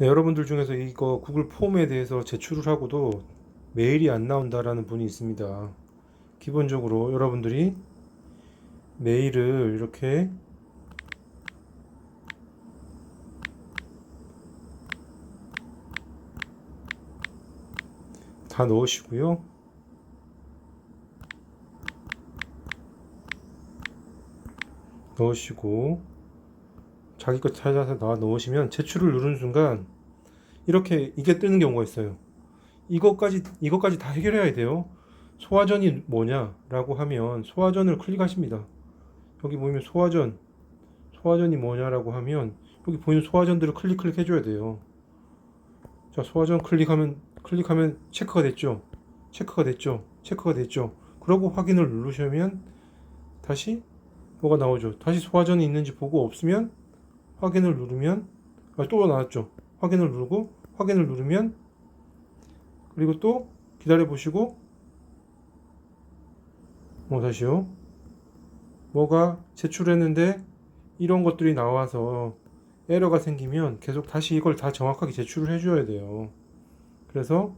네, 여러분들 중에서 이거 구글 폼에 대해서 제출을 하고도 메일이 안 나온다라는 분이 있습니다. 기본적으로 여러분들이 메일을 이렇게 다 넣으시고요. 넣으시고 자기 것 찾아서 다 넣으시면 제출을 누르는 순간 이렇게 이게 뜨는 경우가 있어요. 이것까지 이것까지 다 해결해야 돼요. 소화전이 뭐냐라고 하면 소화전을 클릭하십니다. 여기 보이면 소화전 소화전이 뭐냐라고 하면 여기 보이는 소화전들을 클릭 클릭 해 줘야 돼요. 자 소화전 클릭하면 클릭하면 체크가 됐죠. 체크가 됐죠. 체크가 됐죠. 그러고 확인을 누르시면 다시 뭐가 나오죠. 다시 소화전이 있는지 보고 없으면 확인을 누르면 아, 또 나왔죠. 확인을 누르고 확인을 누르면 그리고 또 기다려 보시고 뭐 다시요. 뭐가 제출했는데 이런 것들이 나와서 에러가 생기면 계속 다시 이걸 다 정확하게 제출을 해줘야 돼요. 그래서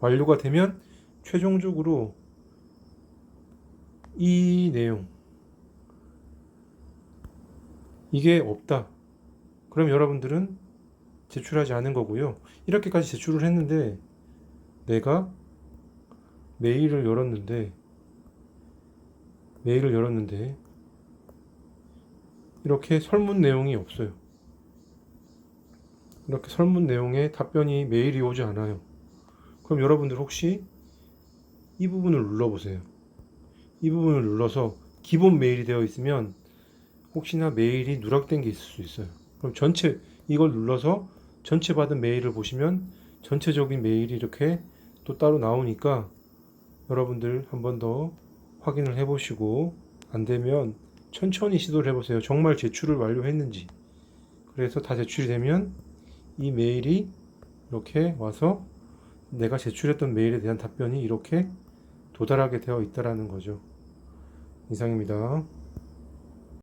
완료가 되면 최종적으로 이 내용 이게 없다. 그럼 여러분들은 제출하지 않은 거고요. 이렇게까지 제출을 했는데 내가 메일을 열었는데 메일을 열었는데 이렇게 설문 내용이 없어요. 이렇게 설문 내용에 답변이 메일이 오지 않아요. 그럼 여러분들 혹시 이 부분을 눌러보세요. 이 부분을 눌러서 기본 메일이 되어 있으면 혹시나 메일이 누락된 게 있을 수 있어요. 그럼 전체 이걸 눌러서 전체 받은 메일을 보시면 전체적인 메일이 이렇게 또 따로 나오니까 여러분들 한 번 더 확인을 해보시고 안 되면 천천히 시도를 해보세요. 정말 제출을 완료했는지. 그래서 다 제출이 되면 이 메일이 이렇게 와서 내가 제출했던 메일에 대한 답변이 이렇게 도달하게 되어 있다라는 거죠. 이상입니다.